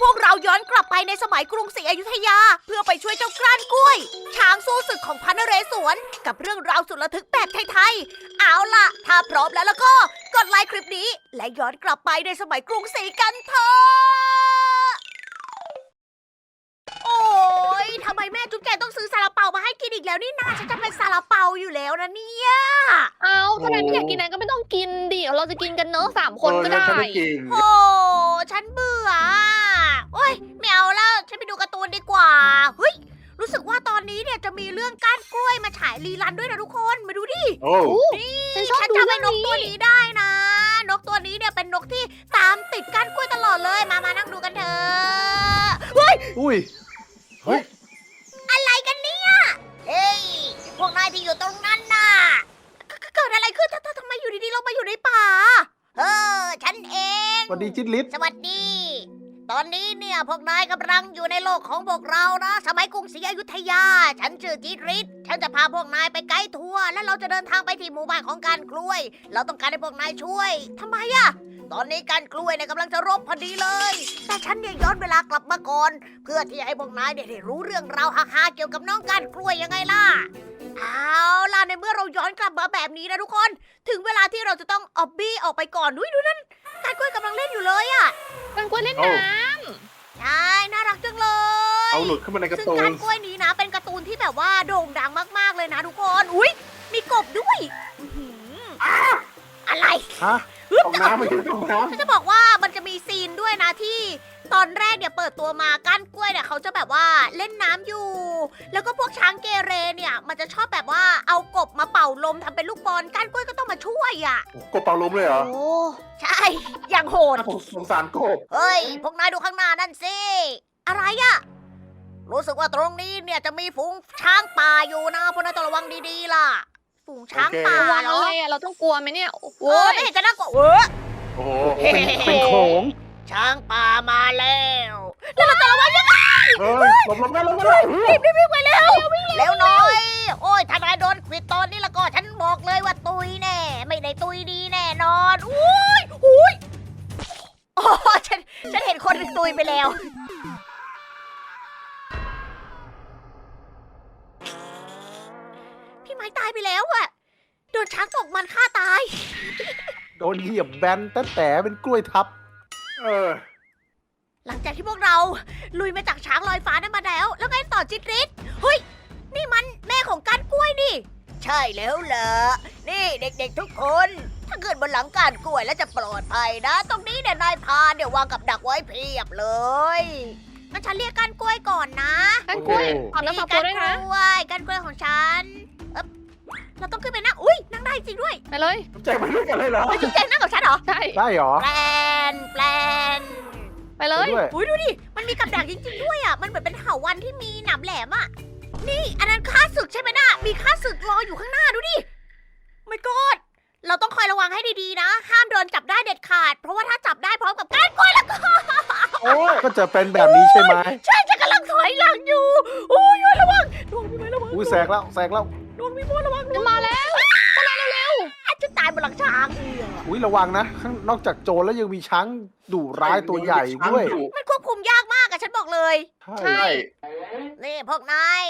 พวกเราย้อนกลับไปในสมัยกรุงศรีอยุธยา เพื่อไปช่วยเจ้ากล้านกล้วย ช้างสู้ศึกของพันนเรศวร กับเรื่องราวสุดระทึกแบบไทยๆ เอาล่ะ ถ้าพร้อมแล้วแล้วก็ กดไลค์คลิปนี้ และย้อนกลับไปในสมัยกรุงศรีกันเถอะโอ้ยทำไมแม่จุ๊บแจงต้องซื้อซาลาเปามาให้กินอีกแล้วนี่นาฉันจะเป็นซาลาเปาอยู่แล้วนะเนี่ย เอาถ้านายไม่อยากกินนายก็ไม่ต้องกินดิเราจะกินกันเนอะสามคนก็เออได้ฉันม่กิน โอ้ฉันเบื่อ โอ้ยไม่เอาแล้วฉันไปดูการ์ตูนดีกว่าเฮ้ยรู้สึกว่าตอนนี้เนี่ยจะมีเรื่องก้านกล้วยมาฉายรีรันด้วยนะทุกคนมาดูดิโอ้อู้นี่ฉันชอบฉันดูจำไอ้เรื่นองกตัวนี้นี้ได้นะ นกตัวนี้เนี่ยเป็นนกที่ตามติดก้านกล้วยตลอดเลยมามานั่งดูกันเถอะเฮ้ยอุ้ย เฮ้ย อะไรกันเนี่ยเฮ้ยพวกนายที่อยู่ตรงนั้นน่ะเกเกิดอะไรขึ้นทำทำทำไมอยู่ดีๆเรามาอยู่ในป่าเออฉันเอง สวัสดีจิตลิศสวัสดี ตอนนี้เนี่ยพวกนายกำลังอยู่ในโลกของพวกเรานะ สมัยกรุงศรีอยุธยา ฉันชื่อจิตริศฉันจะพาพวกนายไปไกด์ทัวร์และเราจะเดินทางไปที่หมู่บ้านของการกล้วย เราต้องการให้พวกนายช่วยทำไมอะตอนนี้การกล้วยเนี่ยกำลังจะรบพอดีเลย แต่ฉันเนี่ยย้อนเวลากลับมาก่อน เพื่อที่ให้พวกนายเนี่ยได้รู้เรื่องราวฮาๆเกี่ยวกับน้องการกล้วยยังไงล่ะ เอาล่ะในเมื่อเราย้อนกลับมาแบบนี้นะทุกคน ถึงเวลาที่เราจะต้องออบบี้ออกไปก่อนนุ้ยดูนั่นการกล้วยกำลังเล่นอยู่เลยอะกันกล้วยเล่นโอ้น้ใช่น่ารักจังเลยเอาหลุดขึ้นมาในการ์ซึ่งตูการนกล้วยนี้นะ เป็นการ์ตูนที่แบบว่าโด่งดังมากๆเลยนะทุกคนอุ้ยมีกบด้วยอื้อหืออะไรฮะตกน้ำมาอยู่ตกน้ฉันจะบอกว่ามันจะมีซีนด้วยนะที่ ตอนแรกเนี่ยเปิดตัวมาก้านกล้วยเนี่ยเขาจะแบบว่าเล่นน้ำอยู่ แล้วก็พวกช้างเกเรเนี่ย มันจะชอบแบบว่าเอากบมาเป่าลมทำเป็นลูกบอลก้านกล้วยก็ต้องมาช่วยอะำกบเป่าลมเลยเหรอำโอ้ใช่ อย่างโหดน่าสงสารกบเฮ้ย พวกนายดูข้างหน้านั่นสิ อะไรอะรู้สึกว่าตรงนี้เนี่ยจะมีฝูงช้างป่าอยู่นะพวกนายต้องระวังดีๆล่ะ ฝูงช้างป่าระวังเหรอะอไรอะเราต้องกลัวไหมเนี่ย โอ้โอ้ยไม่เห็นจะน่ากลัวเออโอ้โหเป็นเป็นโขลง ช้างป่ามาแล้วแล้วเราจะระวังยังไงเฮ้ยหลบหลบได้หลบได้รีบรีบวิ่งไปเร็วเร็วหน่อย โอ้ยถ้านายโดนควิดตอนนี้แล้วก็ฉันบอกเลยว่าตุยแน่ ไม่ได้ตุยดีแน่นอนอุ้ยอุ้ยโอ้ฉันฉันเห็นคนหนึ่งตุยไปแล้ว พี่ไม้ตายไปแล้วอะโดนช้างตกมันฆ่าตาย โดนเหยียบแบนแต่แต่เป็นกล้วยทับ เออ หลังจากที่พวกเราลุยมาจากช้างลอยฟ้านั้นมาแล้ว แล้วไงต่อจิตริศเฮ้ย นี่มันแม่ของก้านกล้วยนี่ ใช่แล้วเหรอนี่เด็กๆทุกคน ถ้าเกิดบนหลังก้านกล้วยแล้วจะปลอดภัยนะ ตรงนี้เนี่ยนายพรานเดี๋ยววางกับดักไว้เพียบเลยงั้นฉันเรียกก้านกล้วยก่อนนะ กันกล้วยโอเคขอบน้ำนี่ฝักก้าบัวนด้วยกนะล้วยก้านกล้วยของฉันเอ๊บ เราต้องขึ้นไปนั่งอุ้ยนั่งได้จริงด้วยไปเลยใจมันด้วยกันเลยเหรอเฮ้ยจุ๊บแจงนั่งกับฉันเหรอใช่ได้เหรอแปลนแปลนไปเลย ด้วยอุ้ยดูดิมันมีกับดักจริงๆด้วยอะมันเหมือนเป็นเถาวันที่มีหนามแหลมอะนี่อันนั้นข้าศึกใช่ไหมน่ะมีข้าศึกรออยู่ข้างหน้าดูดิไม่กอดเราต้องคอยระวังให้ดีๆนะ ห้ามโดนจับได้เด็ดขาด เพราะว่าถ้าจับได้พร้อมกับก้านกล้วยแล้วก็ โอ้ยก็จะเป็นแบบนี้ใช่ไหม ใช่ฉันกำลังถอยหลังอยู่ อุ้ยแซกแล้วแซกแล้วดวงพี่โมระวังจะมาแล้วอาจจะตายบนหลังช้างอุ้ยระวังนะข้างนอกจากโจรแล้วยังมีช้างดุร้ายตัวใหญ่ด้วยมันควบคุมยากมากอะฉันบอกเลยใช่ใช่ นี่พวกนาย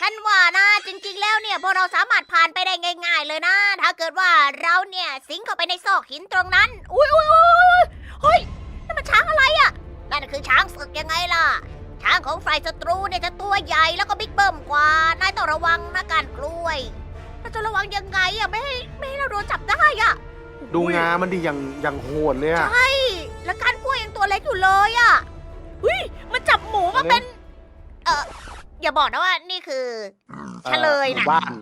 ฉันว่านะจริงๆแล้วเนี่ยพวกเราสามารถผ่านไปได้ง่าย ๆ เลยนะ ถ้าเกิดว่าเราเนี่ยสิงเข้าไปในซอกหินตรงนั้น อุ้ยอุ้ยอุ้ยเฮ้ยนั่นมันช้างอะไรอะนั่นคือช้างศึกยังไงล่ะ ช้างของฝ่ายศัตรูเนี่ยจะตัวใหญ่แล้วก็บิ๊กเบิ้มกว่า นายต้องระวังนะการกล้วยเราจะระวังยังไงอะไม่ให้ไม่ให้เราโดนจับได้อะดูงามันดีอย่างอย่างโหดเลยอะใช่แล้วการกล้วยยังตัวเล็กอยู่เลยอะอุ้ยมันจับหมูมาเป็น เอออย่าบอกนะว่านี่คือเฉลยหนะมู่บ้าน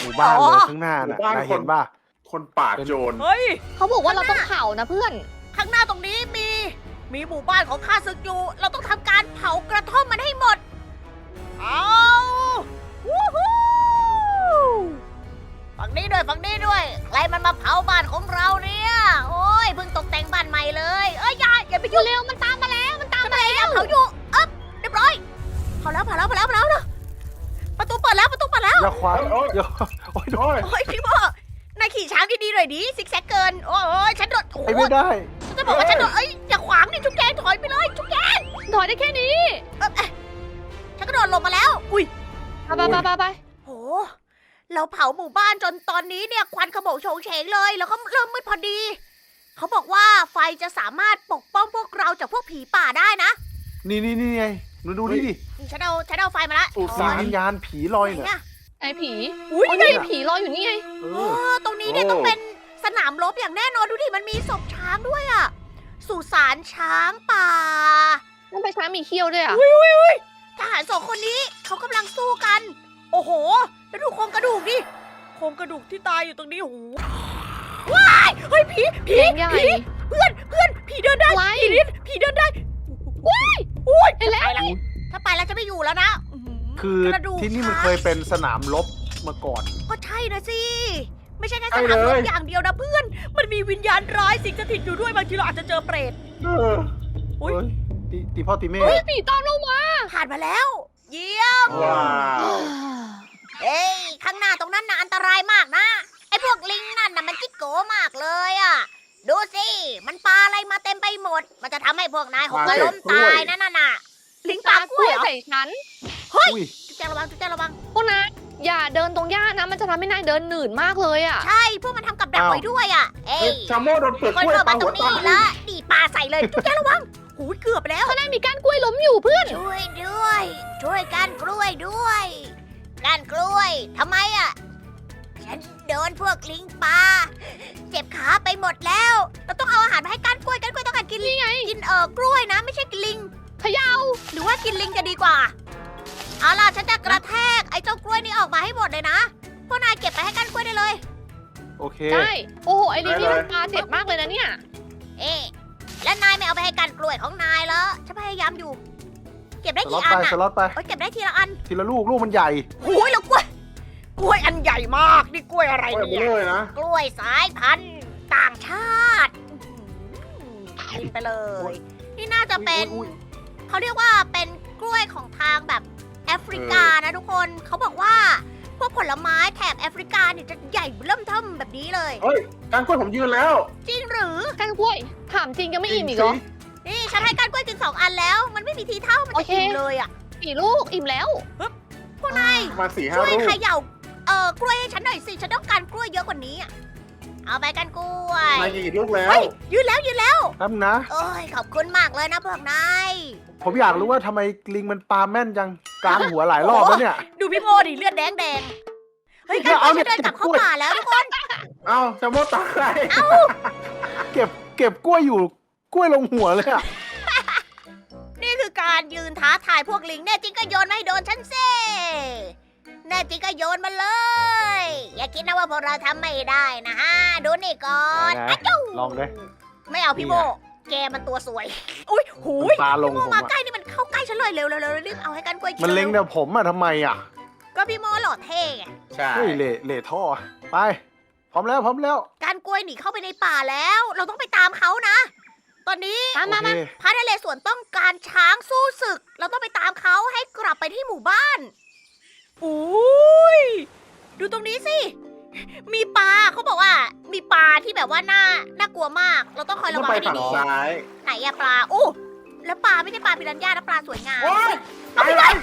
หมู่บ้านอ๋เลอยข้างหน้าน่ะนายเห็นป่ะคนป่าโจรเฮ้ยเขาบอกว่าเราต้องเผานะเพื่อน ข้างหน้าตรงนี้มี มีหมู่บ้านของข้าศึกอยู่ เราต้องทำการเผากระท่อมมันให้หมด เอาวู้ฮู้ฝั่งนี้ด้วยฝั่งนี้ด้วย ใครมันมาเผาบ้านของเราเนี่ย โอ้ยเพิ่งตกแต่งบ้านใหม่เลย เอ้ยอย่าอย่าไปยุ่งเร็วมันตามมาแล้ว มันตามจะไปยังเผาอยู่เอ๊บเรียบร้อยเผาแล้วเผาแล้วเผาแล้วเผาแล้วเนอะประตูเปิดแล้วประตูเปิดแล้ว อย่าขวางโอ๊ย อย่าโอ้ยโอ้ยโอ้ยพี่โมนายขี่ช้างดีๆหน่อยดิซิกแซกเกิน โอ้ยฉันโดนโอ้ไปยไม่ได้ ฉันจะบอกว่าฉันโดนเอ้ยอย่าขวางนี่จุ๊บแกงถอยไปเลยจุ๊บแกงถอยได้แค่นี้ฉันก็โดดลงมาแล้ว อุ้ยไปไปไปไปไปโห เราเผาหมู่บ้านจนตอนนี้เนี่ยควันขโมงโฉงเฉงเลย แล้วก็เริ่มมืดพอดี เขาบอกว่าไฟจะสามารถปกป้องพวกเราจากพวกผีป่าได้นะ นี่นี่นี่ไงหนูดูนี่ดิฉันเอาฉันเอาไฟมาละอุมีสานวิญญาณผีลอยไหนเนี่ยเนี่ย ไอ้ผีอุ้ยโอ้ยนี่นี่ผีรออยู่นี่ไง เอโอ้อตรงนี้เนี่ยโอ้ต้องเป็น สนามรบอย่างแน่นอนดูดิมันมีศพช้างด้วยอะสุสานช้างป่านั่นไปช้างมีเขี้ยวด้วยอะทหารสองคนนี้เขากำลังสู้กัน โอ้โห แล้วดูโครงกระดูกดิโครงกระดูกที่ตายอยู่ตรงนี้โอ้โหว้ายเฮ้ยผีผีเลี้ยงใหญ่ ผีเพื่อนเพื่อนผีเดินได้อะไร ผีนิดผีเดินได้ว้ายอุ้ยเห็นแล้วไปละถ้าไปแล้วจะไม่อยู่แล้วนะหื คือกระดูกที่นี่มันช้าง เคยเป็นสนามรบมาก่อนก็ใช่นะสิ ไม่ใช่แค่ใช่สนามรบเลยอย่างเดียวนะเพื่อน มันมีวิญญาณร้ายสิงสถิตอยู่ด้วยบางทีเราอาจจะเจอเปรต เอออุ๊ยเฮ้ยตีตีพ่อตีแม่เฮ้ยผีตามลงมาผ่านมาแล้ว เยี่ยม ว้าวเอ้ยข้างหน้าตรงนั้นน่ะอันตรายมากนะ ไอ้พวกลิงนั่นน่ะมันจิกโกมากเลยอะ ดูสิ มันปลาอะไรมาเต็มไปหมด มันจะทำให้พวกนายหกล้มตายนั่นน่ะลิงปลากล้วยเหรอใส่ฉันอุ้ยจุ๊บแจงระวังจุ๊บแจงระวัง พวกนาย อย่าเดินตรงหญ้านะมันจะทำให้นายเดินหนืดมากเลยอะ ใช่ พวกมันทำกับดักอ้าว ไว้ด้วยอะ เอ้เฮ้ยยชาโมโดนเปลือกคนกล้วยเข้าปามาตหัรวงนี้ตายละดีปลาใส่เลยจุ๊บแจงระวังหูยเกือบไปแล้ว ข้างหน้ามีก้านกล้วยล้มอยู่เพื่อน ช่วยด้วย ช่วยกันกล้วยด้วยกันกล้วยทำไมอะ ฉันโดนพวกลิงปลาเจ็บขาไปหมดแล้ว เราต้องเอาอาหารมาให้ก้านกล้วยก้านกล้วยต้องการกินนี่ไง กินเออกล้วยนะ ไม่ใช่กินลิงเขย่าหรือว่ากินลิงจะดีกว่า เอาล่ะฉันจะกระแทกไอ้เจ้ากล้วยนี่ออกมาให้หมดเลยนะ พวกนายเก็บไปให้ก้านกล้วยได้เลย โอเค ได้ โอ้โห ไอ้ลิงนี่มันปลาเจ็บมากเลยนะเนี่ย เอ๊ะแล้วนายไม่เอาไปให้ก้านกล้วยของนายเหรอฉันพยายามอยู่ เก็บได้สล็อกี่ตอันไปอะสล็อตไปเอ้ยเก็บได้ทีละอันทีละลูกลูกมันใหญ่โอ้ยแล้วกล้วย กล้วยอันใหญ่มาก นี่กล้วยอะไรกล้วยเนี่เบยลอเลยนะ กล้วยสายพันธุ์ต่างชาติอื้อหือกินไปเลย นี่น่าจะเป็น อุ๊ย เขาเรียกว่าเป็นกล้วยของทางแบบแอ ฟริกานะทุกคนเขาบอกว่าพวกผลไม้แถบแอฟริกาเนี่ยจะใหญ่เริ่มเทิมแบบนี้เลย เฮ้ยการกล้วยผมยืนแล้ว จริงหรือ ก้านกล้วย ถามจริงยังไม่อิ่มอีกเหรอ นี่ฉันให้ก้านกล้วยกินสองอันแล้ว มันไม่มีทีเท่ามันโอจะเค อิ่มเลยอะกี่ลูกอิ่มแล้ว พวกนายมาสี่ห้าช่วยลูกเขย่าเอ่อกล้วยให้ฉันหน่อยสิฉันต้องการกล้วยเยอะกว่านี้อะเอาไปกันกล้วยนายยิงกี่ลูกแล้วเฮ้ยยืนแล้วยืนแล้วแป๊บนะ โอ้ยขอบคุณมากเลยนะพวกนาย ผมอยากรู้ว่าทำไมลิงมันปาแม่นจังกลางหัวหลายรอบแล้วเนี่ย ดูพี่โมดิเลือดแดงแดงเฮ้ยกันเอากล้วยเนี่ฉัยนเดินกลับเข้าเก็บกล้วยป่าแล้วทุกคนเอ้าชาโมตายเก็บเก็บกล้วยอยู่กล้วยลงหัวเลยอะนี่คือการยืนท้าทายพวกลิงแน่จริงก็โยนมาให้โดนฉันเซ่แน่จริงก็โยนมาเลย อย่าคิดนะว่าพวกเราทำไม่ได้นะฮะดูนี่ก่อนไหนอะจู้ลองเลย ไม่เอาพี่โม นี่ไง แกมันตัวสวย อุ้ยหูมันยปาลงพี่โมผมมาอะใกล้นี่มันเข้าใกล้ฉันเลยเร็วเร็วเร็วรีบเอาให้กันกล้วยกิมันเล็งร็แต่วผมอะทำไมอะก็พี่โมหล่อเท่ไงใช่เฮ้ยเละเละท่อไป พร้อมแล้วพร้อมแล้วการกล้วยหนีเข้าไปในป่าแล้ว เราต้องไปตามเขานะ ตอนนี้ตามมาโอมาเคพระนเรศวรต้องการช้างสู้ศึก เราต้องไปตามเขาให้กลับไปที่หมู่บ้านอุ้ยดูตรงนี้สิ มีปลาเขาบอกว่า มีปลาที่แบบว่าน่าน่ากลัวมาก เราต้องคอยระต้องวังไปให้ฝั่งดีซ้ายๆไหนอะปลาอู้แล้วปลาไม่ใช่ปลาปิรันย่านะปลาสวยงามโอ้ยเอาตายพี่เลไม้ย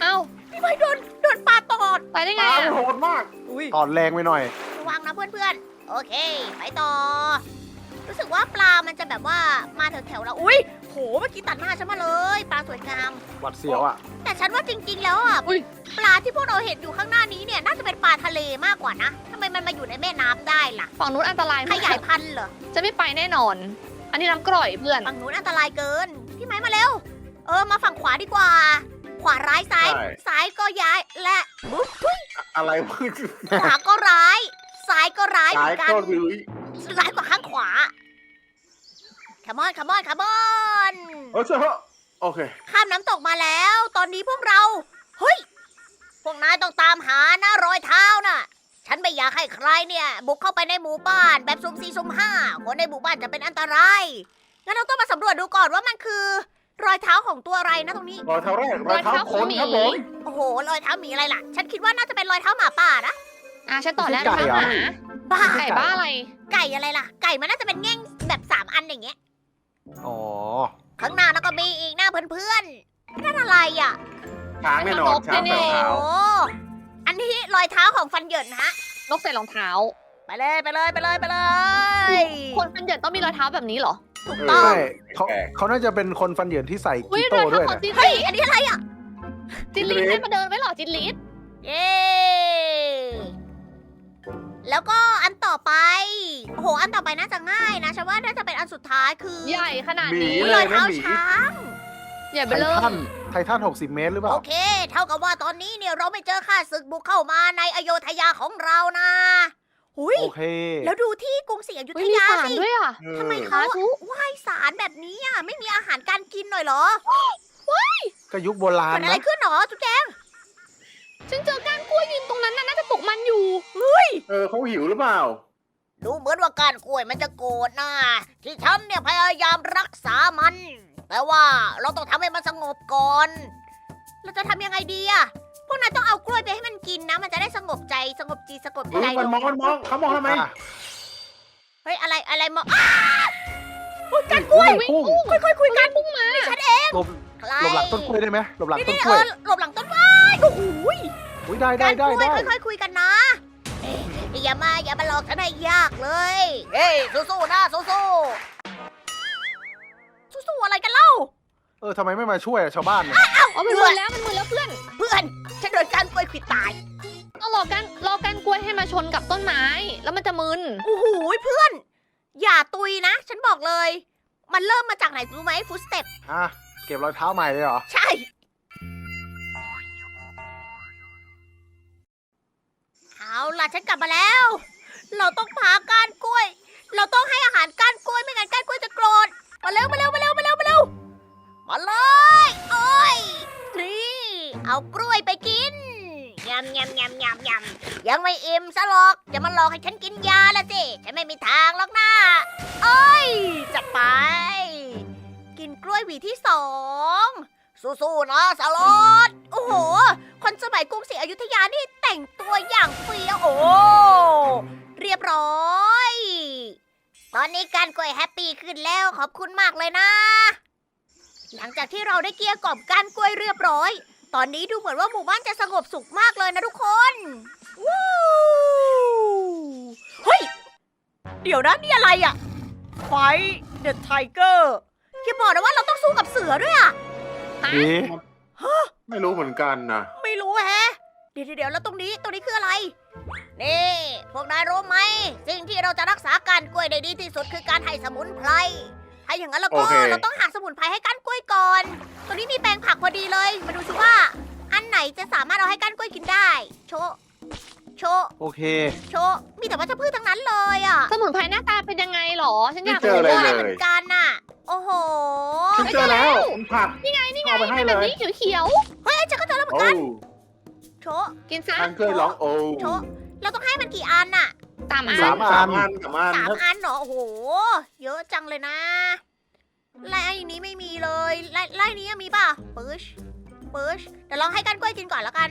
เอ้าพี่ไม้โดนโดนปลาตอดไปได้ไงตายอะโหดมาก อุ้ย ตอนแรงไปหน่อย ระวังนะเพื่อนๆโอเค ไปต่อ รู้สึกว่าปลามันจะแบบว่ามาแถวๆเราอุ้ยโหเมื่อกี้ตัดหน้าฉันมาเลยปลาสวยงามหวัดเสียวอะแต่ฉันว่าจริง ๆ แล้วอะอุ๊ย ปลาที่พวกเราเห็นอยู่ข้างหน้านี้เนี่ยน่าจะเป็นปลาทะเลมากกว่านะทำไมมันมาอยู่ในแม่น้ำได้ล่ะ ฝั่งนู้นอันตรายขมากยายพันธุ์เหรอจะไม่ไปแน่นอน อันนี้น้ำกร่อยเพื่อน ฝั่งนู้นอันตรายเกิน พี่ไม้มาเร็ว เออมาฝั่งขวาดีกว่า ขวาร้ายซ้ายใช่ ซ้ายก็ย้ายและบุ๊บอะไรวะขวาก็ร้าย ซ้ายก็ร้ายเหซ้ามืยอนกันก็วิวร้ายกว่าข้างขวา ขมอนขมอนขมอนโอ้เจ้าโอเค ข้ามน้ำตกมาแล้ว ตอนนี้พวกเรา เฮ้ย พวกนายต้องตามหานะรอยเท้าน่ะ ฉันไม่อยากให้ใครเนี่ย บุกเข้าไปในหมู่บ้าน แบบซุ่มสี่ซุ่มห้าคนในหมู่บ้านจะเป็นอันตราย งั้นเราต้องมาสำรวจดูก่อนว่ามันคือ รอยเท้าของตัวอะไรนะตรงนี้ รอยเท้าแรกรอยเท้ารอยเท้าคนหมีครับผมโอ้โห รอยเท้าหมีอะไรล่ะ ฉันคิดว่าน่าจะเป็นรอยเท้าหมาป่านะ อะฉันต่อแล้วไก่นะเหรอหาบ้าไก่บ้าอะไร ไก่อะไรล่ะ ไก่มันน่าจะเป็นแง่งแบบสามอันอย่างเงี้ย อ๋อข้างหน้าแล้วก็มีอีกนะเพื่อนๆนั่นอะไรอะช้างแน่นอนช้างแน่แถวๆเท้าโอ้อันนี้รอยเท้าของฟันเหยินฮะ นกใส่รองเท้า ไปเลยไปเลยไปเลยไปเลย คนฟันเหยินต้องมีรอยเท้าแบบนี้เหรอ ถูกเอต้อง ใช่เขาเขาน่าจะเป็นคนฟันเหยินที่ใส่อุ้ยกีรโต้อยเท้าด้วยของนะจินเฮ้ลียอันนี้อะไรอะ จินลีให้มาเดินไว้เหรอจินลีเย้ แล้วก็อันต่อไปโอ้โหอันต่อไปน่าจะง่ายนะฉันว่าน่าจะเป็นอันสุดท้ายคือใหญ่ขนาดหมีนี้อุ๊ยเลรอยยนะเท้าหมีช้างใหญ่ไปไทเลยทันไททัน60 เมตรหรือเปโอล่าเค เท่ากับว่าตอนนี้เนี่ยเราไม่เจอข้าศึกบุกเข้ามาในอโยธยาของเรานะหุยโอเคแล้วดูที่กรุงศรีอยุอุ้ธยมียาสารสิด้วยอะเออทำไมสาเขาธุไหว้สารแบบนี้อะไม่มีอาหารการกินหน่อยเหรอก็ยุคโบราณเกิดอะไรนะขึ้นหรอจุ๊บแจง ฉันเจอก้านกล้วยยืนตรงนั้นน่ะน่าจะตกมันอยู่เออเขาหิวหรือเปล่า ดูเหมือนว่าการกล้วยมันจะโกรธนะที่ฉันเนี่ยพยายามรักษามัน แต่ว่าเราต้องทำให้มันสงบก่อน เราจะทำยังไงดีอะพวกนายต้องเอากล้วยไปให้มันกินนะ มันจะได้สงบใจสงบจีสงบเฮ้ใจยมันมองมันมองเขามองทำไมอะเฮ้ยอะไรอะไรมองอ้าอุ๊ยกันกอุ้ล้วยยพุ่งค่อยๆคุยกันพุ่งมาฉันเองหลบ ใครหลบหลังต้นกล้วยได้ไหมหลบหลังนี่ต้นนี่กเอล้วยอหลบหลังต้นไม้โอ้โหยอุ้ยได้ได้การกได้ล้วยได้ค่อยๆคุยกันนะเอ้ยอย่ามาอย่ามาหลอกฉันให้ยากเลยเฮ้ยสู้ๆนะสู้ๆสู้ๆอะไรกันเล่า เออทำไมไม่มาช่วยอะชาวบ้านเนี่ยอ๋อมันเพื่มือนอแล้วมันมือแล้วเพื่อนเพื่อนฉันโดนการกล้วยขวิดตาย ต้องรอกันรอกันกล้วยให้มาชนกับต้นไม้ แล้วมันจะมึนโอ้โหเพื่อน อย่าตุยนะ ฉันบอกเลย มันเริ่มมาจากไหนรู้ไหมฟุตสเต็ปอะ เก็บรอยเท้าใหม่เลยเหรอ ใช่ เอาล่ะฉันกลับมาแล้ว เราต้องพาก้านกล้วย เราต้องให้อาหารก้านกล้วยไม่งั้นก้านกล้วยจะโกรธ มาเร็วมาเร็วมาเร็วมาเร็วมาเร็ว มาเลยโอ้ยนี่เอากล้วยไปกินยำยำยำยำยำยังไม่อิ่มซะหรอก จะมาหลอกให้ฉันกินยาละสิ ฉันไม่มีทางหรอกนะเอ้ยจัดไป กินกล้วยหวีที่สองสู้ๆนะสลอดโอ้โห คนสมัยกรุงศรีอยุธยานี่แต่งตัวอย่างเฟี้ยวโอ้เรียบร้อย ตอนนี้การกล้วยแฮปปี้ขึ้นแล้วขอบคุณมากเลยนะ หลังจากที่เราได้เกลี้ยกล่อมการกล้วยเรียบร้อย ตอนนี้ดูเหมือนว่าหมู่บ้านจะสงบสุขมากเลยนะทุกคนวู้เฮ้ย เดี๋ยวนะนี่อะไรอะไฟเดอะไทเกอร์ อย่าบอกนะว่าเราต้องสู้กับเสือด้วยอะฮะเอ๊ะไม่รู้เหมือนกันนะไม่รู้แฮะ เดี๋ยวเดี๋ยวแล้วตรงนี้ตรงนี้คืออะไร นี่ พวกนายรู้ไหม สิ่งที่เราจะรักษาการกล้วยได้ดีที่สุดคือการให้สมุนไพร ถ้าอย่างนั้นแล้วก็เราต้องหาสมุนไพรให้ก้านกล้วยก่อน ตรงนี้มีแปลงผักพอดีเลย มาดูสิว่า อันไหนจะสามารถเอาให้ก้านกล้วยกินได้ โชะโชะโอเค โชะมีแต่วัชพืชทั้งนั้นเลยอะสมุนไพรหน้าตาเป็นยังไงหรอ ฉันอไม่ยากเจอรู้อะไร ว่า เลเหมืยอนกันน่ะ โอ้โหฉันเจอแล้วผัก นี่ไงนี่ไงเอาไปให้เป็นเลแบบยนี้เขียวเฮ้ยฉันก็เจอแล้วเหมือโอ้นกันโชะๆกินซะทางเคยร้องโอ้โชะเราต้องให้มันกี่อันน่ะตามอะสามสามอันสามอันสามถ้าอันเหรอโอ้โห เยอะจังเลยนะไล่นี้ไม่มีเลยไล่ไล่นี้มีป่ะปืชปืชเดี๋ยวลองให้กันกล้วยกินก่อนแล้วกัน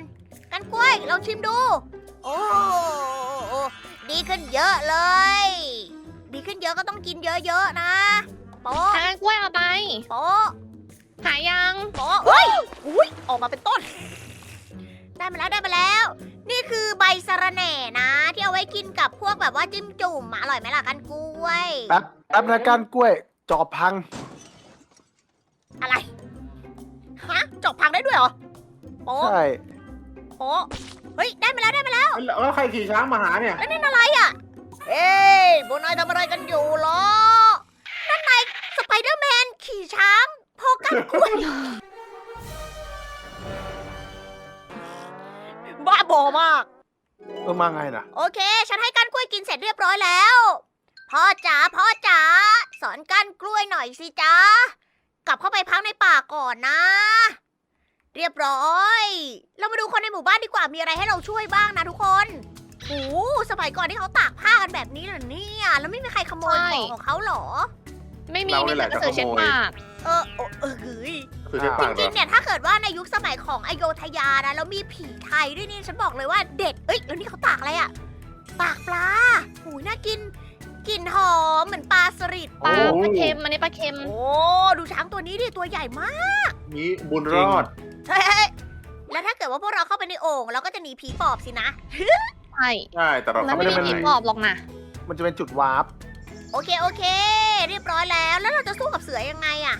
กันกล้วยลองชิมดูโอ้โอ้ดีขึ้นเยอะเลย ดีขึ้นเยอะก็ต้องกินเยอะๆนะ โป๊ะทานกล้วยเอาไป โป๊ะหายยังโป๊ะเฮ้ยอุ้ยออกมาเป็นต้น ได้มาแล้วได้มาแล้ว นี่คือใบสะระแหน่นะ ที่เอาไว้กินกับพวกแบบว่าจิ้มจุ่มอะอร่อยไหมล่ะกันกล้วย แป๊บแป๊บนะก้านกล้วย จอบพัง อะไร ฮะจบพังได้ด้วยเหรอ โป๊ะใช่โป๊ะเฮ้ย ได้มาแล้วได้มาแล้วแล้วใครขี่ช้างมาหาเนี่ยแล้วนี่อะไรอะเฮ้ยพวกนายทำอะไรกันอยู่เหรอ บ้าบอมาก เออมาไงนะโอเค ฉันให้ก้านกล้วยกินเสร็จเรียบร้อยแล้ว พ่อจ๋าพ่อจ๋าสอนก้านกล้วยหน่อยสิจ๊ะกลับเข้าไปพักในป่าก่อนนะ เรียบร้อย เรามาดูคนในหมู่บ้านดีกว่ามีอะไรให้เราช่วยบ้างนะทุกคนโอ้โหสมัยก่อนที่เขาตากผ้ากันแบบนี้เหรอเนี่ยแล้วไม่มีใครขโมยใช่ของของเขาเหรอ ไม่มีเรามีนี่แหแต่ละกระสือจะขโมยเช็ดปาก เออเออเออเฮ้ยคือใช้ปากจเหรริองๆเนี่ยถ้าเกิดว่าในยุคสมัยของอโยธยานะแล้วมีผีไทยด้วยนี่ฉันบอกเลยว่าเด็ดเอ้ยแล้วนี่เขาตากอะไรอะตากปลาหูยน่ากินกลิ่นหอมเหมือนปลาสลิดปลาปลาเค็มอันนี้ปลาเค็ม โอ้ดูช้างตัวนี้ดิตัวใหญ่มากมีบุญรอด เฮ้ยเฮ้ยแล้วถ้าเกิดว่าพวกเราเข้าไปในโอ่งเราก็จะหนีผีปอบสินะ ใช่ใช่ แต่เรามันเข้าไม่ไม่ได้ได้ผีไหนปอบหรอกนะ มันจะเป็นจุดวาร์ปโอเคโอเค เรียบร้อยแล้วแล้วเราจะสู้กับเสือยังไงอะ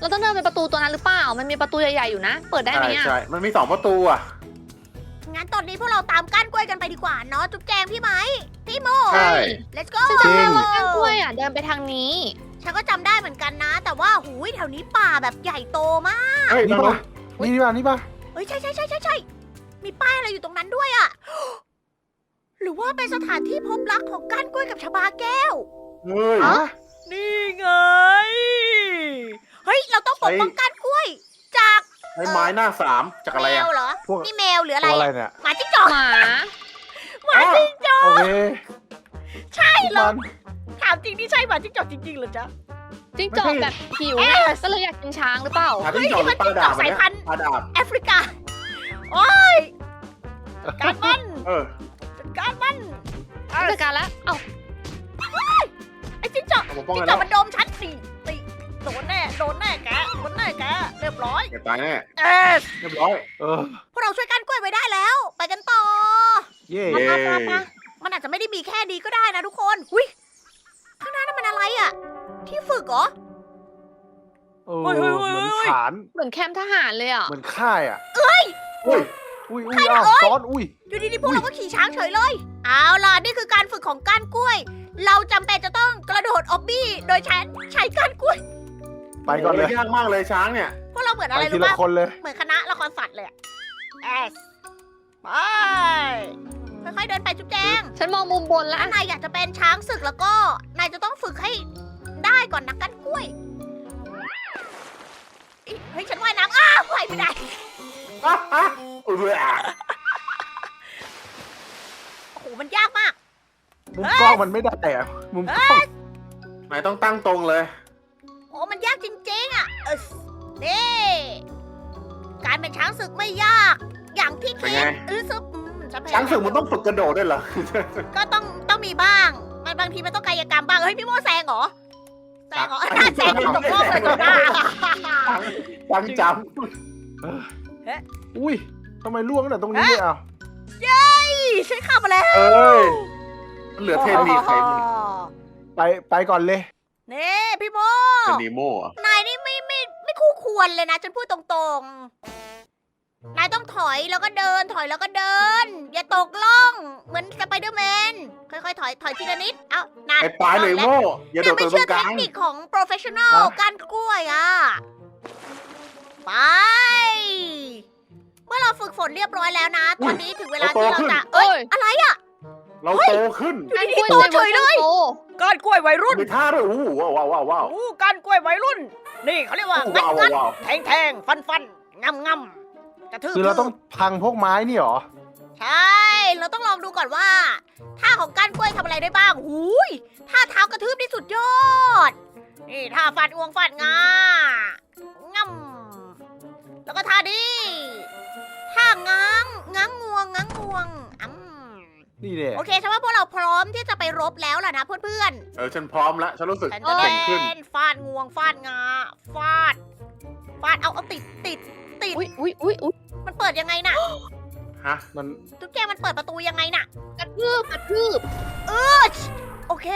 เราต้องเดินไปประตูตัวนั้นหรือเปล่า มันมีประตูใหญ่ๆอยู่นะ เปิดได้ไหมใช่อะ ใช่มันมีสองประตูอะ งั้นตอนนี้พวกเราตามก้านกล้วยกันไปดีกว่าเนาะจุ๊บแจงพี่ไหมพี่โม ใช่ let's go ฉันจำได้ว่าก้านกล้วยอะเดินไปทางนี้ ฉันก็จำได้เหมือนกันนะ แต่ว่าหูยแถวนี้ป่าแบบใหญ่โตมากเฮ้ยนี่นั่นปะวะนี่ปะนี่ปะเฮ้ยใช่ใช่ใช่ใช่ใช่มีป้ายอะไรอยู่ตรงนั้นด้วยอะหรือว่าเป็นสถานที่พบรักของก้านกล้วยกับชะบาแก้ว เฮ้ยฮะนี่ไง เฮ้ย เราต้องปกป้องก้านกล้วย จากใช้ไม้หน้าสามจากอะไรแมอะวเหรอ พวก นี่แมวหรืออะไรตัวอะไรอะเนี่ยหมาจิ้งจอกหมาหมาจิ้งจอกโอเคใช่เหรอ มัน ถามจริงนี่ใช่หมาจิ้งจอกจริงๆเหรอจ๊ะ จิ้งจอกแบบผิวไงก็เลยอยากกินช้างหรือเปล่า หาที่จอดหรือปลาดาบเฮ้ยนี่มันจิ้งจอกสายพันธุ์ ปลาดาบแอฟริกา โอ้ยการมันเออ จัดการมัน จัดการแล้ว เอ้าไอ้จิ้งจอกเอาผมป้องจิ้กังนจอแล้กวมันโดมฉันตีตี โดนแน่ โดนแน่แกโดนแน่แกเรียบร้อย แกตายแน่เอสเรียบร้อยเออพวกเราช่วยกันกล้วยไว้ได้แล้ว ไปกันต่อเย่เย้มามามามันอาจจะไม่ได้มีแค่นี้ก็ได้นะทุกคนหุยข้างหน้านั่นมันอะไรอะ ที่ฝึกเหรอ เออเฮ้ยเฮ้ยเฮ้ย เหมือนเฮ้ยฐานเหมือนแคมป์ทหารเลยอะ เหมือนค่ายอะอุ้ยอุ้ยอุ้ยอ้าวซ้อนอุ้ย อยู่ดีๆพวกเราก็ขี่ช้างเฉยเลย เอาล่ะนี่คือการฝึกของก้านกล้วย เราจำเป็นจะต้องกระโดดออบบี้ โดยใช้ใช้ก้านกล้วย ไปก่อนเลยโยากมากเลยช้างเนี่ย พวกเราเหมือนไปอะไรทีรู้ละป่ะคนเลย เหมือนคณะละครสัตว์เลยอะเอสไปค่อยๆเดินไปจุ๊บแจง ฉันมองมุมบนแล้วถ้านายอยากจะเป็นช้างศึกแล้วก็ นายจะต้องฝึกให้ได้ก่อนนะก้านกล้วยอิเฮ้ยฉันว่ายน้ำอ้าวว่ายไม่ได้ อะอะเออโอ้โหมันยากมาก มุมกล้องมันไม่ได้อะมุมกล้องนายต้องตั้งตรงเลย โอ้มันยากจริงๆอะเออนี่การเป็นช้างศึกไม่ยาก อย่างที่เป็นคิไงดเออซึบอืมฉันพยยช้างศึกมันต้องฝึกกระโดดด้วยเหรอ ก็ต้องต้องมีบ้าง มันบางทีมันต้องกายกรรมบ้างเฮ้ยพี่โมแซงเหรอแซงเหรอหน้าแซงตกรอบเลยตกหน้า ช้างจอุ้ยทำไมล่วงตั้งแต่ตรงนี้เนี่ยอะฉันเข้ามาแล้วำเอ้ยมันเหลือเทนนีใครมันไปไปก่อนเลย นี่พี่โมเทนนีโม่เหรอนายนี่ไม่ไม่ไม่คู่ควรเลยนะ ฉันพูดตรงๆ นายต้องถอยแล้วก็เดิน ถอยแล้วก็เดิน อย่าตกล่อง เหมือนสไปเดอร์แมน ค่อยๆ ถอยถอยทีละนิด เอ้านาไอ้ปลายเลยโม่อย่าโดยัดงตัไม่วตรเชื่องกเทลาคง นิคของโปรเฟชชั่นอลฮะการกล้วยอะ ไป เมื่อเราฝึกฝนเรียบร้อยแล้วนะ ตอนนี้ถึงเวลาที่เราจะ เอ้ย อะไรอะ เราโตขึ้น อยู่ดีๆโตเฉยเลย โต ก้านกล้วยวัยรุ่นมีท่าด้วยอู้ว้าวว้าวว้าวว้าวอู้ก้านกล้วยวัยรุ่น นี่เขาเรียกว่างัดว้าวงัดว้าวแทงแทงฟันฟันงำงำกระทืบคือเราต้องพังพวกไม้นี่เหรอ ใช่ เราต้องลองดูก่อนว่าท่าของก้านกล้วยทำอะไรได้บ้างหูยท่าเท้ากระทืบนี่สุดยอด นี่ท่าฟาดงวงฟาดงางำแล้วก็ท่านี้ท่าง้างง้างงวงง้างงวงอืม นี่เนี่ยโอเคฉันว่าพวกเราพร้อมที่จะไปรบแล้วล่ะนะเพื่อนเออฉันพร้อมแล้วฉันรู้สึกๆแทนเก่งขึ้นฟาดงวงฟาดงาฟาด ฟาดเอาเอาติดติดติดอุ้ยอุ้ยอุ้ยอุ้ยมันเปิดยังไงน่ะ ฮะ มันทุกแกมันเปิดประตูยังไงน่ะ กระทืบกระทืบเออโอเค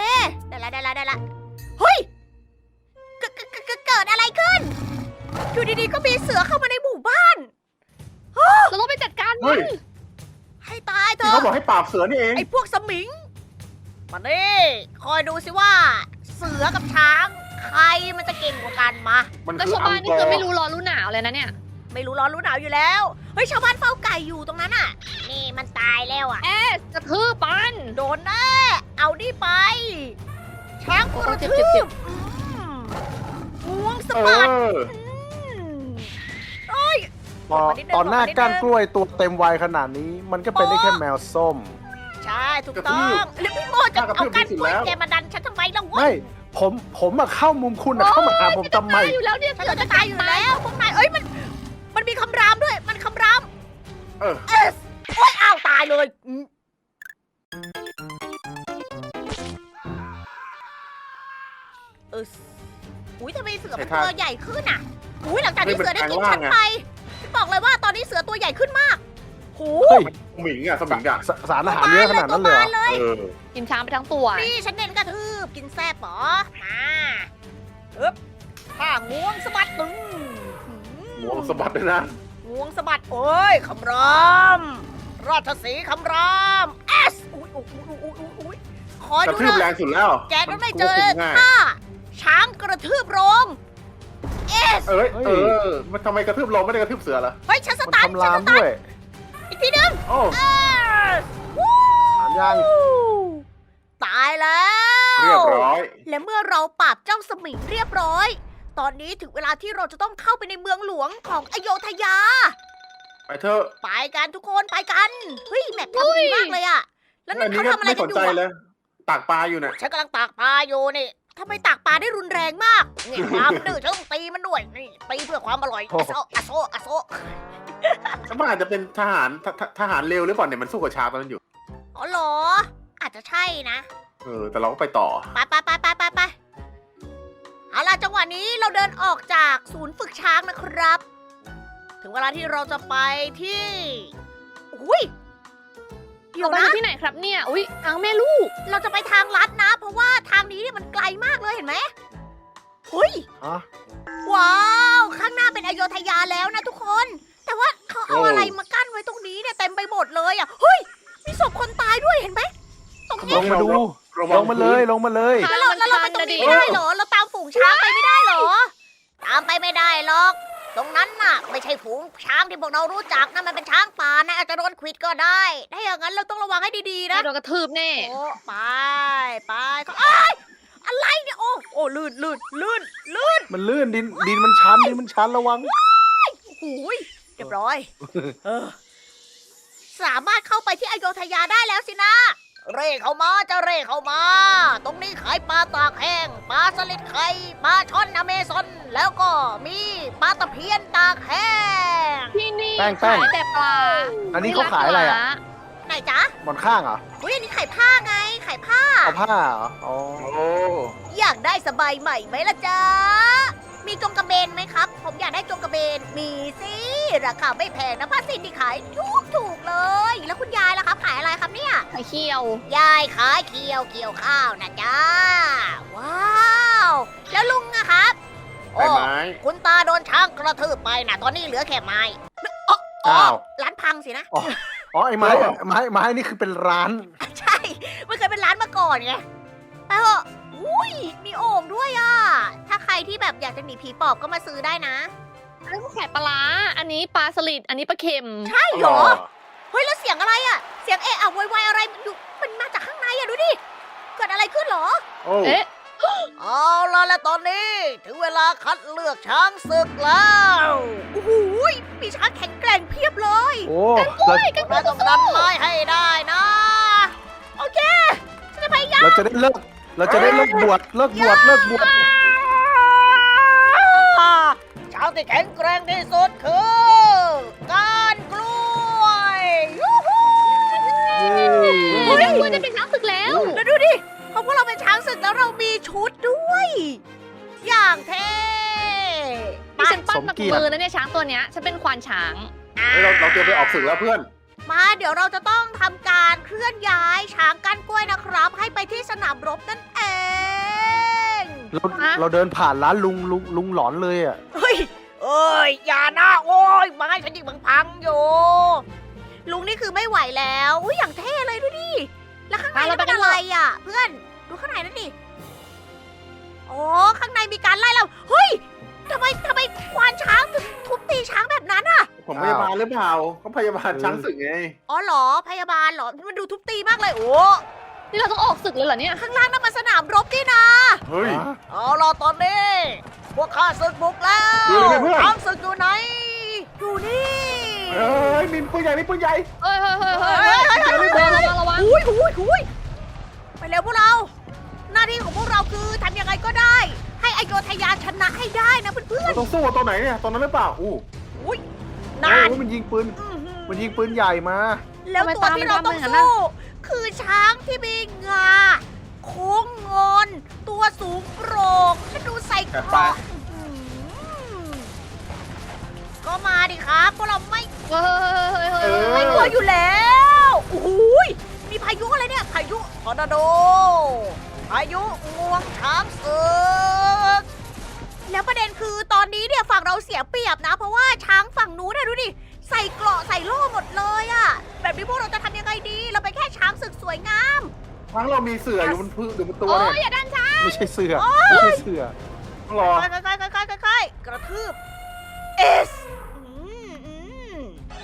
ได้ละได้ละได้ละเฮ้ยเกิดเกิดเกิดเกิดอะไรขึ้น อยู่ดีๆ ก็มีเสือเข้ามาในหมู่บ้าน เราต้องไปจัดการมัเฮ้ย น ให้ตายเถที่เขาอะบอกให้ปราบเสือนี่เองไอ้พวกสมิงมาเน่คอยดูสิว่า เสือกับช้าง ใครมันจะเก่งกว่ากันมา มันแล้วคือชาวอับ้างนกนี่อคือไม่ร์รู้ร้อนรู้หนาวเลยนะเนี่ย ไม่รู้ร้อนรู้หนาวอยู่แล้ว เฮ้ยชาวบ้านเฝ้าไก่อยู่ตรงนั้นอะ นี่มันตายแล้วอะ เอ๊ะกระทืบปัน โดนแน่เอานี่ไป ช้างกระเจ็บทืเจ็บเจ็บบอืมงวงสะเอบัดอ อืม พอตอนหน้าก้านกล้วยตัวเต็มวัยขนาดนี้ มันก็เป็นได้แค่แมวส้ม ใช่ถูกกระต้ทือบงแล้วพี่โมจะกระเอาทืบการที่สุดกล้วยแล้วแกมาดันฉันทำไมล่ะวะไม่ผมผมอะเข้ามุมคุณอะเข้ามาหาผมทำไมตายอยู่แล้วเนี่ยฉันก็จะตายอยู่แล้วพวกนายเอ้ยมัน มันมีคำรามด้วยมันคำราม เออเอสโอ้ยอ้าวตายเลยอืมเอออุ้ยทำไมเสือมันตัวใหญ่ขึ้นอะอุ้ยหลังจากที่ไม่เสืเป็อนได้กินแปลงร่างฉันไงไปฉัน บอกเลยว่าตอนนี้เสือตัวใหญ่ขึ้นมากโหเฮ้ยสมิงอะสมิงอะสสารอาหารเยอะขนาดนั้นเลยเหรอเลย เออกินช้างไปทั้งตัวนี่ฉันเน้นกระทืบกินแซ่บเหรอมาอึ๊บข้างวงสะบัดตึงหมวงสะบัดด้วยนะงวงสะบัดโอ้ยคำรามราชสีห์คำรามเอสอุ้ยอุ้ยอุ้ยอุ้ยอุ้ยอุ้ยขอกระดูทืบหแรน่อยงสุดแล้วแกต้องไม่เจอมันควบคุมง่ายท่าช้างกระทืบโรง เอสเอ้ยเฮ้ยเออ มันทำไมกระทืบลงไม่ได้กระทืบเสือเหรอเฮ้ยฉันสมันตาร์ททำรามด้วยอีกทีหนึงโอ้ เออวู้ถามยัง ตายแล้ว เรียบร้อย และเมื่อเราปราบเจ้าสมิงเรียบร้อย ตอนนี้ถึงเวลาที่เราจะต้องเข้าไปในเมืองหลวงของอโยธยา ไปเถอะไปกันทุกคนไปกัน เฮ้ยแมปทำดีมากเลยอะแล้วนั่นนี้เขาทำอะไรไม่กัสนนอยู่ใจอะเลยตากปลาอยู่เนี่ยฉันกำลังตากปลาอยู่นี่ ทำไมตากปลาได้รุนแรงมากนี่ความดื้อฉันต้องตีมันด้วยนี่ตีเพื่อความอร่อยโอ้อะโซอะโซอะโซฉันว่าอาจจะเป็นทหารทททหารเร็วหรือเปล่าเนี่ยมันสู้กับชาวตอนนั้นอยู่ อ๋อเหรอ อาจจะใช่นะเออแต่เราก็ไปต่อ ไปไปไปไปไปไปเอาล่ะจังหวะนี้เราเดินออกจากศูนย์ฝึกช้างนะครับ ถึงเวลาที่เราจะไปที่อุ้ยเดี๋ยวเราไปนะ ที่ไหนครับเนี่ย อุ้ยช้างแม่ลูก เราจะไปทางลัดนะ เพราะว่าทางนี้เนี่ยมันไกลมากเลยเห็นไหมเฮ้ยฮะ ว้าว ข้างหน้าเป็นอโยธยาแล้วนะทุกคน แต่ว่าเขาเอาโอ้ อะไรมากั้นไว้ตรงนี้เนี่ยเต็มไปหมดเลยอะ เฮ้ย มีศพคนตายด้วยเห็นไหมตรงลนี้งมาดู ระวัลงมาเลยลงมาเลย แล้วเราแล้วเราไปตรงนี้ไม่ได้เหรอ เราตามฝูงช้างไปไม่ได้เหรอ ตามไปไม่ได้หรอก ตรงนั้นน่ะ ไม่ใช่ฝูงช้างที่พวกเรารู้จักนะมันเป็นช้างป่านะอาจจะโดนขวิดก็ได้ ถ้าอย่างนั้นเราต้องระวังให้ดีๆนะ โดนกระทืบแน่ โอ้ไปไปเขาอ้ายอะไรเนี่ยโอ้โอ้ลื่นลื่นลื่นลื่นมันลื่นดินดินมันชันดินมันชันระวังหูยเรียบร้อย เออ สามารถเข้าไปที่อโยธยาได้แล้วสินะ เร่เข้ามาจะเร่เข้ามา ตรงนี้ขายปลาตากแห้งปลาสลิดไข่ปลาช่อนอเมซอน แล้วก็มีปลาตะเพียนตากแห้งที่นี่แป้งแป้ง ขายแต่ปลาอันนี้เขาขายอะไรอะไหนจ๊ะหมอนข้างเหรออุ้ยอันนี้ขายผ้าไงขายผ้า เอาผ้าเหรออ๋อโอ้อยากได้สบายใหม่ไหมล่ะจ๊ะ มีจงกระเบนไหมครับ ผมอยากได้จงกระเบน มีสิราคาไม่แพงนะผ้าสิ้นที่ขายถูกถูกๆเลย แล้วคุณยายล่ะครับ ขายอะไรครับเนี่ย ไข่เคี่ยวยายขายเคียวเกี่ยวข้าวนะจ๊ะว้าว แล้วลุงอะครับใบไม้โอ้คุณตาโดนช้างกระทืบไปนะตอนนี้เหลือแค่ไม้อ๋ออ๋ออ้าว ร้านพังสินะอ๋ออ๋อไอ้ไม้ไม้ไม้นี่คือเป็นร้าน ใช่ มันเคยเป็นร้านมาก่อนไงไปเถอะ อุ้ยมีโอ่งด้วยอะ ถ้าใครที่แบบอยากจะหนีผีปอบก็มาซื้อได้นะ อันนี้นก็ขายปลาร้าอันนี้ปลาสลิด อันนี้ปลาเค็ม ใช่เหรอ เฮ้ยแล้วเสียงอะไรอะ เสียงเอะอะโวยวายอะไรมันอยู่มันมาจากข้างในอะดูดิ เกิดอะไรขึ้นเหรอ โอ้เอ๊ะ เอาล่ะและตอนนี้ ถึงเวลาคัดเลือกช้างศึกแล้วโอ้โหยมีช้างแข็งแกร่งเพียบเลย โอ้เราเราต้องดันไม้ให้ได้นะ โอเคฉันจะพยายาม เราจะได้เลิก เราจะได้เลิกบวชเลิกบวชเลิกบวชช้างที่แข็งแกร่งที่สุดคือ การกล้วยยูฮูเฮ้ยควรจะเป็นช้างศึกแล้ว แล้วดูดิเพราะพวกเราเป็นช้างศึกแล้วเรามีชุดด้วย อย่างเท่นี่ฉันปั้นมากับมือนะเนี่ยช้างตัวเนี้ยฉันเป็นควานช้าง เฮ้ยเราเราเตรียมไปออกศึกแล้วเพื่อน มาเดี๋ยวเราจะต้องทำการเคลื่อนย้ายช้างก้านกล้วยนะครับ ให้ไปที่สนามรบนั่นเอง เราเราเดินผ่านร้านลุงลุงลุงหลอนเลยอะ เฮ้ยเอ้ย อย่านะโอ้ยไม้ฉันยิงพังพังๆอยู่ ลุงนี่คือไม่ไหวแล้ว อุ้ยอย่างเท่เลยดูดิ แล้วข้างในมาเรานั่นไปเป็นกันอะไรเถอะอะ เพื่อน ดูข้างในนั่นดิอ๋อข้างในมีการไล่เรา เฮ้ย ทำไมทำไมควานช้างถึงทุบตีช้างแบบนั้นอะ ผมพยาบาลหรือเปล่าเขาพยาบาลช้างศึกไงอ๋อเหรอพยาบาลเหรอ มันดูทุบตีมากเลย โอ้นี่เราต้องออกศึกเลยเหรอเนี่ย ข้างล่างนั่นมันสนามรบนี่นะ เฮ้ย เอาล่ะตอนนี้ พวกข้าศึกบุกแล้วอยู่เลยเพื่อน ช้างศึกอยู่ไหน อยู่นี่เฮ้ยมีปืนใหญ่มีปืนใหญ่ เฮ้ยเฮ้ยเฮ้ยเฮ้ยเฮ้ยเฮ้ยเฮ้ยเฮ้ยระวังระวังระวังอุ้ยอุ้ยอุ้ยไปเร็วพวกเรา หน้าที่ของพวกเราคือทำยังไงก็ได้ให้อโยธยาชนะให้ได้นะเพื่อนเราต้องสู้กับตัวไหนเนี่ยตอนนั้นหรือเปล่าอู้ๆอุ้ยโอ้นานยมันยิงปืน อื้อหือมันยิงปืนใหญ่มาแล้วตัวที่เราต้องสู้คือช้างที่มีงาโค้งงอน ตัวสูงโปร่งและดูใส่เกราะอื้อหือก็มาดิครับพวกเราไม่ เฮ้ยเฮ้ยเฮ้ยเอเฮ้ยอไม่กลัวอยู่แล้วโอ้โหยมีพายุอะไรเนี่ย พายุทอร์นาโด พายุงวงช้างศึกแล้วประเด็นคือตอนนี้เนี่ยฝั่งเราเสียเปรียบนะ เพราะว่าช้างฝั่งนู้นนะดูดิใส่เกราะใส่โล่หมดเลยอะแบบนี้พวกเราจะทำยังไงดี เราเป็นแค่ช้างศึกสวยงามทั้งเรามีเสืออยู่บนพื้นอยู่บนตัวโอ้เนี่ยยอย่าดันช้าไม่ใช่เสือไม่ใช่เสือต้องรอค่อยๆค่อยๆค่อยๆค่อยๆกระทืบเอสอืมอืม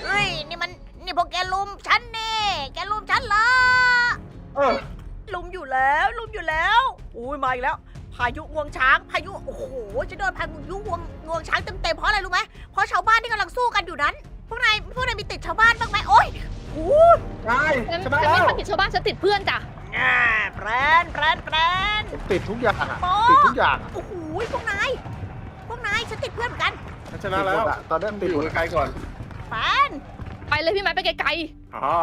เฮ้ยนี่มันนี่พวกแกลุมฉันเน่แกลุมฉันละ เออ ลุมอยู่แล้วลุมอยู่แล้วอุ้ยมาอีกแล้ว พายุงวงช้างพายุโอ้โหจะโดนพายุงวงงวงช้างเต็มๆเพราะอะไรรู้ไหมเพราะชาวบ้านที่กำลังสู้กันอยู่นั้น พวกนายพวกนายมีติดชาวบ้านบ้างไหมโอ้ยโอ้ยได้ฉันชนะฉันแล้ไม่วทำผิดชาวบ้านฉันติดเพื่อนจ้ะอ่าแพรนแพรนแพรนติดทุกอย่างอะโอ้ ติดทุกอย่างโอ้โหพวกนายพวกนายฉันติดเพื่อนเหมือนกันชนะแล้วติดหมดอะตอนนี้ไปติดอหมยู่ดไกลๆก่อนแพรนไปเลยพี่ไม้ไปไกลอ๋อ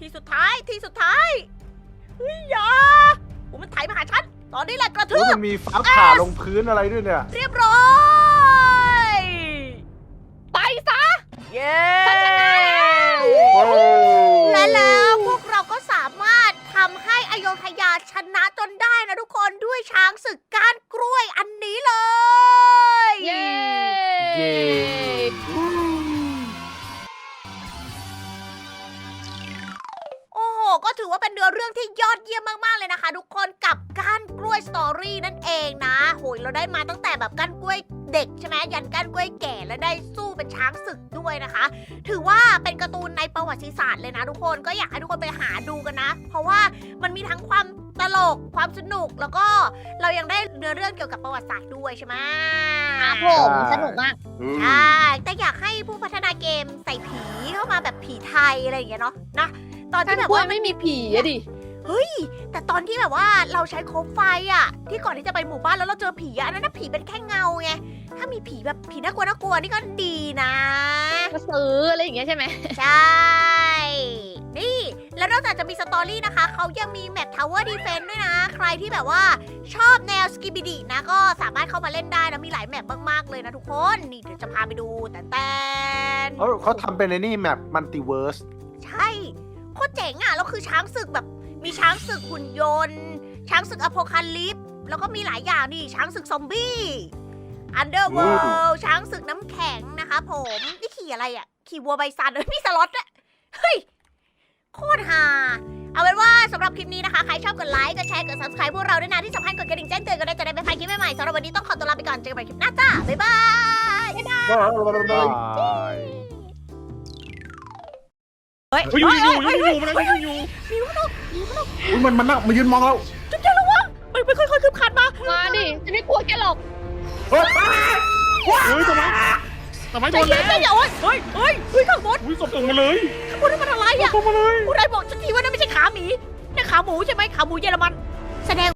ที่สุดท้ายที่สุดท้ายเฮ้ย อย่าโอ้มันไถมาหาฉัน ตอนนี้แหละกระโอ้ทืบมันมีฟ้าผ่าลงพื้นอะไรด้วยเนี่ย เรียบร้อยๆไปซะ เย้ฉันชนะแล้วโอ้และแล้วพวกเราก็สามารถทำให้อโยธยาชนะจนได้นะทุกคนด้วยช้างศึกก้านกล้วยอันนี้เลย เย้ เย้ ก็ถือว่าเป็นเนื้อเรื่องที่ยอดเยี่ยมมากๆเลยนะคะ ทุกคนกับก้านกล้วยสตอรี่นั่นเองนะโหยเราได้มาตั้งแต่แบบก้านกล้วยเด็กใช่ไหมยันก้านกล้วยแก่และได้สู้เป็นช้างศึกด้วยนะคะ ถือว่าเป็นการ์ตูนในประวัติศาสตร์เลยนะทุกคนก็อยากให้ทุกคนไปหาดูกันนะ เพราะว่ามันมีทั้งความตลกความสนุกแล้วก็เรายังได้เนื้อเรื่องเกี่ยวกับประวัติศาสตร์ด้วยใช่ไหมครับผมสนุกมากอืมใช่แต่อยากให้ผู้พัฒนาเกมใส่ผีเข้ามาแบบผีไทยอะไรอย่างเงี้ยเนาะนะ ตอนท่าที่นแบบกล้วยว่าไม่มีผีอะดิ เฮ้ย แต่ตอนที่แบบว่าเราใช้โคมไฟอะที่ก่อนที่จะไปหมู่บ้านแล้วเราเจอผีอะอันนั้นนะผีเป็นแค่เงาไงถ้ามีผีแบบผีน่ากลัวน่ากลัวนี่ก็ดีนะ มาซื้ออะไรอย่างเงี้ยใช่ไหมใช่ นี่ แล้วนอกจากจะมีสตอรี่นะคะ เขายังมีแมปทาวเวอร์ดีเฟนด้วยนะ ใครที่แบบว่าชอบแนวสกิบิดินะ ก็สามารถเข้ามาเล่นได้นะ มีหลายแมปมากๆเลยนะทุกคน นี่เดี๋ยวจะพาไปดูแต่แต่เขาเขาทำเป็นในนี่แมปมัลติเวิร์สใช่ โคตรเจ๋งอะแล้วคือช้างศึกแบบมีช้างศึกหุ่นยนต์ ช้างศึกอโพคาลิปส์แล้วก็มีหลายอย่างนี่ช้างศึกซอมบี้อันเดอร์เวิลด์ช้างศึกน้ำแข็งนะคะผม นี่ขี่อะไรอะ ขี่วัวใบซันเอ้ยมีสล็อตด้วยเฮ้ย โคตรฮาเอาเป็นว่าสำหรับคลิปนี้นะคะ ใครชอบกดไลค์ กดแชร์ กด subscribe พวกเราด้วยนะ ที่สำคัญกดกระดิ่งแจ้งเตือนกันได้จะได้ไม่พลาดคลิปใหม่ๆสำหรับวันนี้ต้องขอตัวลาไปก่อน เจอกันใหม่คลิปหน้าจ้า บ๊ายบายบาย เฮ้ยเฮ้ยอยู่อยู่อยู่อยู่มันอยู่อยู่อุ้ยมันมันนั่งมายืนมองเราจุ๊บเจ้าระวังมันไม่ค่อยๆคืบคลานมามาดิฉันไม่กลัวแกหรอกเฮ้ยเฮ้ยทำไมทำไมโดใจนเย็แล้นใจเย็นโอ๊ยเฮ้ยเฮ้ยเฮ้ยข้างบนอุ้ยสบตรงมาเลยข้างบนนั่นมันอะไรอะตรงมาเลย ผู้ใดบอกสักทีว่านั่นไม่ใช่ขาหมีนั่นขาหมูใช่ไหมขาหมูเยอรมันแสดง